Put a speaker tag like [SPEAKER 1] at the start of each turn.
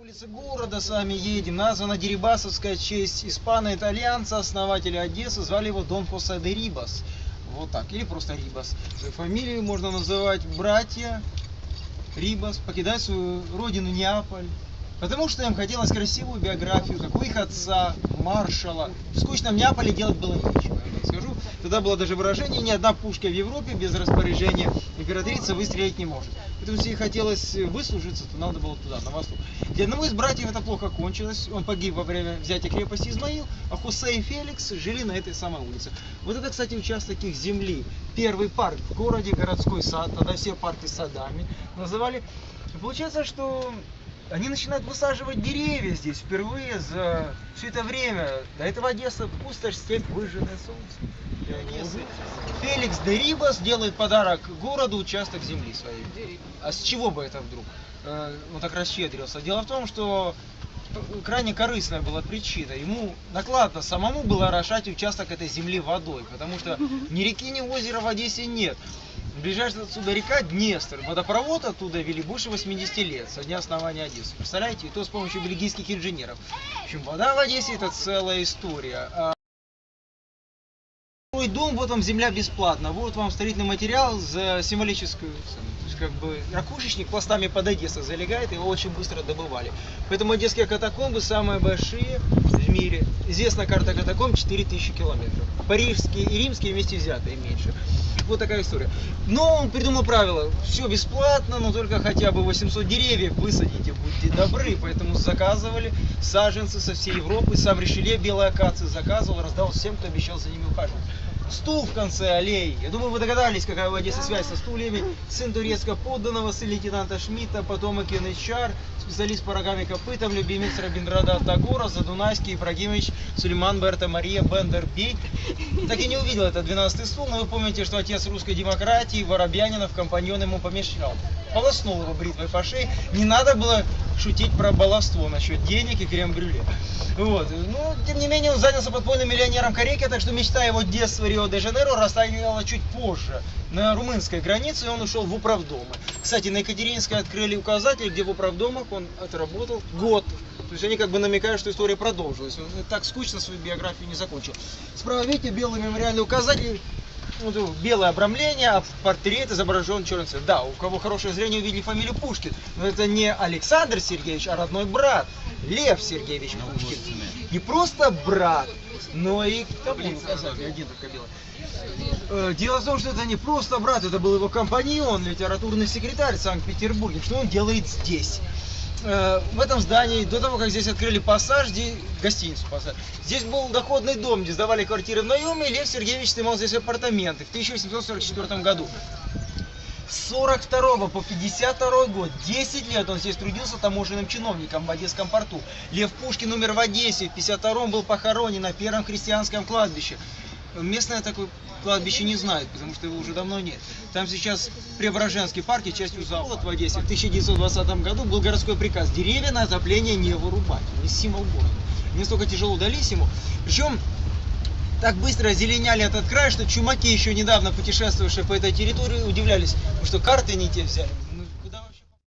[SPEAKER 1] улице города с вами едем. Названа Дерибасовская в честь испано-итальянца, основателя Одессы. Звали его Дон Хосе де Рибас. Вот так. Или просто Рибас. Фамилию можно называть братья Рибас. Покидать свою родину Неаполь. Потому что им хотелось красивую биографию, как у их отца, маршала. В скучном Неаполе делать было нечего. Тогда было даже выражение, ни одна пушка в Европе без распоряжения императрица выстрелить не может. Поэтому если хотелось выслужиться, то надо было туда, на восток. Для одного из братьев это плохо кончилось. Он погиб во время взятия крепости Измаил, а Хосе и Феликс жили на этой самой улице. Вот это, кстати, участок их земли. Первый парк в городе, городской сад, тогда все парки садами называли. Получается, что они начинают высаживать деревья здесь впервые за все это время. До этого Одесса пустошь, степь, выжженное солнце. Феликс де Рибас делает подарок городу участок земли своей. А с чего бы это вдруг? Э, Он так расщедрился. Дело в том, что крайне корыстная была причина. Ему накладно самому было орошать участок этой земли водой, потому что ни реки, ни озера в Одессе нет. Ближайшая отсюда река Днестр. Водопровод оттуда вели больше 80 лет, со дня основания Одессы. Представляете? И то с помощью бельгийских инженеров. В общем, вода в Одессе это целая история. Строить дом, вот вам земля бесплатно, вот вам строительный материал за символическую, как бы ракушечник пластами под Одессой залегает, его очень быстро добывали. Поэтому одесские катакомбы самые большие в мире. Известна карта катакомб 4000 километров. Парижские и римские вместе взятые меньше. Вот такая история. Но он придумал правило, все бесплатно, но только хотя бы 800 деревьев высадите, будьте добры. Поэтому заказывали саженцы со всей Европы. Сам Ришеле белые акации заказывал, раздал всем, кто обещал за ними ухаживать. Стул в конце аллеи. Я думаю, вы догадались, какая в Одессе связь со стульями. Сын турецкого подданного, сын лейтенанта Шмидта, потомок янычар, специалист по рогам и копытам, любимец Рабиндрада Тагора, Задунайский, Ибрагимович, Сулейман Берта Мария Бендербей. Так и не увидел этот 12 стул, но вы помните, что отец русской демократии Воробьянинов компаньон ему помешал. Полоснул его бритвой по шее. Не надо было шутить про баловство насчет денег и крем-брюле. Вот. Но, тем не менее, он занялся подпольным миллионером Корейки, так что мечта его детства Рио-де-Жанейро растаяла чуть позже, на румынской границе, и он ушел в управдомы. Кстати, на Екатеринской открыли указатель, где в управдомах он отработал год. То есть они как бы намекают, что история продолжилась. Он так скучно свою биографию не закончил. Справа видите белый мемориальный указатель, ну, белое обрамление, а портрет изображен черный цвет. Да, у кого хорошее зрение увидели фамилию Пушкин. Но это не Александр Сергеевич, а родной брат. Лев Сергеевич Пушкин. Не просто брат, но и. Э, Дело в том, что это не просто брат, это был его компаньон, литературный секретарь в Санкт-Петербурге. Что он делает здесь? Э, В этом здании, до того, как здесь открыли пассаж, здесь, гостиницу пассаж, здесь был доходный дом, где сдавали квартиры в наеме, и Лев Сергеевич снимал здесь апартаменты в 1844 году. С 42 по 52 год, 10 лет он здесь трудился таможенным чиновником в Одесском порту. Лев Пушкин умер в Одессе, в 52 был похоронен на первом христианском кладбище. Местное такое кладбище не знает, потому что его уже давно нет. Там сейчас Преображенский парк и частью завода в Одессе. В 1920 году был городской приказ деревья на отопление не вырубать. Не символ города. Не столько тяжело дались ему. Причем так быстро озеленяли этот край, что чумаки, еще недавно путешествовавшие по этой территории, удивлялись, что карты не те взяли.